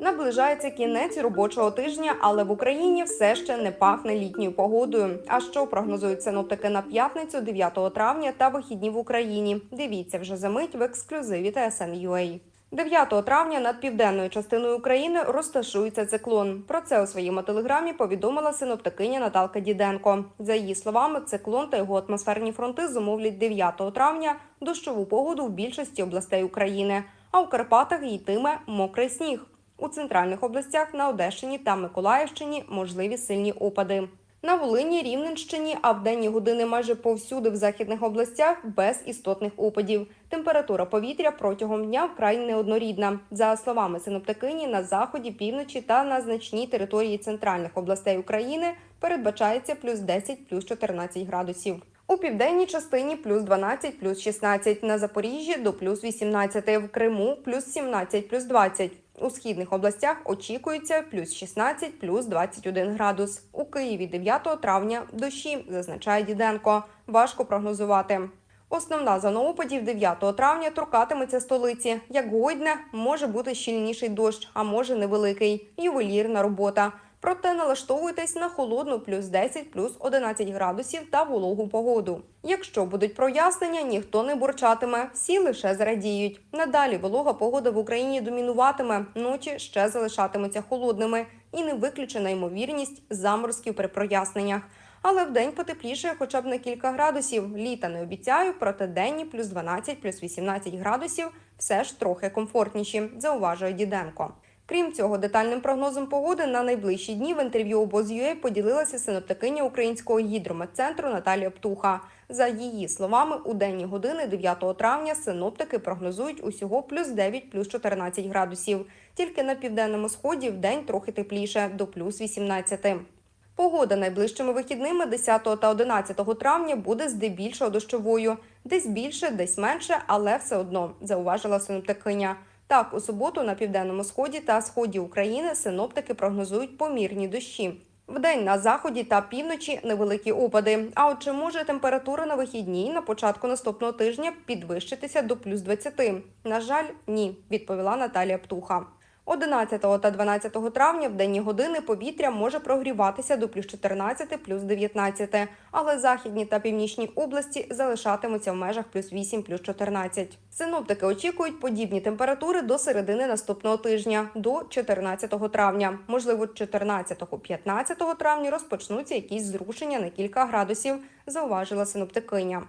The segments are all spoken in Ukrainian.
Наближається кінець робочого тижня, але в Україні все ще не пахне літньою погодою. А що прогнозують синоптики на п'ятницю, 9 травня та вихідні в Україні? Дивіться вже за мить в ексклюзиві TSN.ua. 9 травня над південною частиною України розташується циклон. Про це у своєму телеграмі повідомила синоптикиня Наталка Діденко. За її словами, циклон та його атмосферні фронти зумовлять 9 травня дощову погоду в більшості областей України. А у Карпатах йтиме мокрий сніг. У центральних областях на Одещині та Миколаївщині можливі сильні опади. На Волині, Рівненщині, а в денні години майже повсюди в західних областях без істотних опадів. Температура повітря протягом дня вкрай неоднорідна. За словами синоптикині, на заході, півночі та на значній території центральних областей України передбачається плюс 10, плюс 14 градусів. У південній частині плюс 12, плюс 16, на Запоріжжі до плюс 18, в Криму плюс 17, плюс 20. У східних областях очікується плюс 16, плюс 21 градус. У Києві 9 травня дощі, зазначає Діденко. Важко прогнозувати. Основна зона опадів 9 травня торкатиметься столиці. Як гойдне, може бути щільніший дощ, а може невеликий. Ювелірна робота. Проте налаштовуйтесь на холодну плюс 10, плюс 11 градусів та вологу погоду. Якщо будуть прояснення, ніхто не бурчатиме, всі лише зрадіють. Надалі волога погода в Україні домінуватиме, ночі ще залишатимуться холодними і не виключена ймовірність заморозків при проясненнях. Але вдень потепліше хоча б на кілька градусів. Літа не обіцяю, проте денні плюс 12, плюс 18 градусів все ж трохи комфортніші, зауважує Діденко. Крім цього, детальним прогнозом погоди на найближчі дні в інтерв'ю обоз.ua поділилася синоптикиня українського гідрометцентру Наталія Птуха. За її словами, у денні години 9 травня синоптики прогнозують усього плюс 9, плюс 14 градусів. Тільки на південному сході в день трохи тепліше до плюс 18. Погода найближчими вихідними 10 та 11 травня буде здебільшого дощовою. Десь більше, десь менше, але все одно, зауважила синоптикиня. Так, у суботу на південному сході та сході України синоптики прогнозують помірні дощі. Вдень на заході та півночі невеликі опади. А от чи може температура на вихідні на початку наступного тижня підвищитися до плюс 20? На жаль, ні, відповіла Наталія Птуха. 11 та 12 травня в денні години повітря може прогріватися до плюс 14, плюс 19, але західні та північні області залишатимуться в межах плюс 8, плюс 14. Синоптики очікують подібні температури до середини наступного тижня, до 14 травня. Можливо, 14-15 травня розпочнуться якісь зрушення на кілька градусів, зауважила синоптикиня.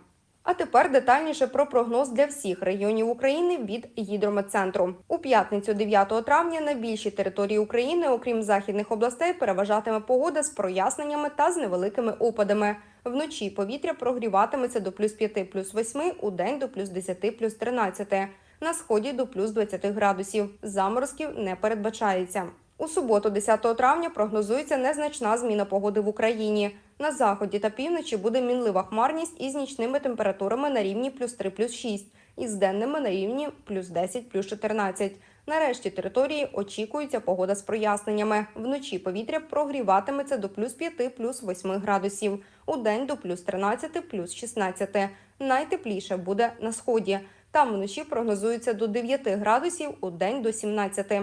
А тепер детальніше про прогноз для всіх регіонів України від гідрометцентру. У п'ятницю 9 травня на більшій території України, окрім західних областей, переважатиме погода з проясненнями та з невеликими опадами. Вночі повітря прогріватиметься до плюс 5, плюс 8, у день до плюс 10, плюс 13. На сході до плюс 20 градусів. Заморозків не передбачається. У суботу, 10 травня, прогнозується незначна зміна погоди в Україні. На заході та півночі буде мінлива хмарність із нічними температурами на рівні плюс 3, плюс 6, і з денними на рівні плюс 10, плюс 14. На решті території очікується погода з проясненнями. Вночі повітря прогріватиметься до плюс 5, плюс 8 градусів. У день до плюс 13, плюс 16. Найтепліше буде на сході. Там вночі прогнозується до 9 градусів, у день до 17.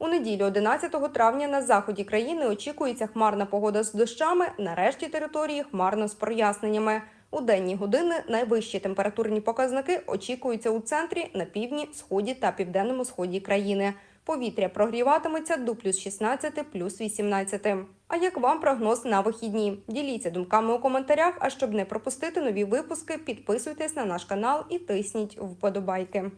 У неділю 11 травня на заході країни очікується хмарна погода з дощами, на решті території хмарно з проясненнями. У денні години найвищі температурні показники очікуються у центрі, на півдні, сході та південному сході країни. Повітря прогріватиметься до плюс 16, плюс 18. А як вам прогноз на вихідні? Діліться думками у коментарях. А щоб не пропустити нові випуски, підписуйтесь на наш канал і тисніть вподобайки.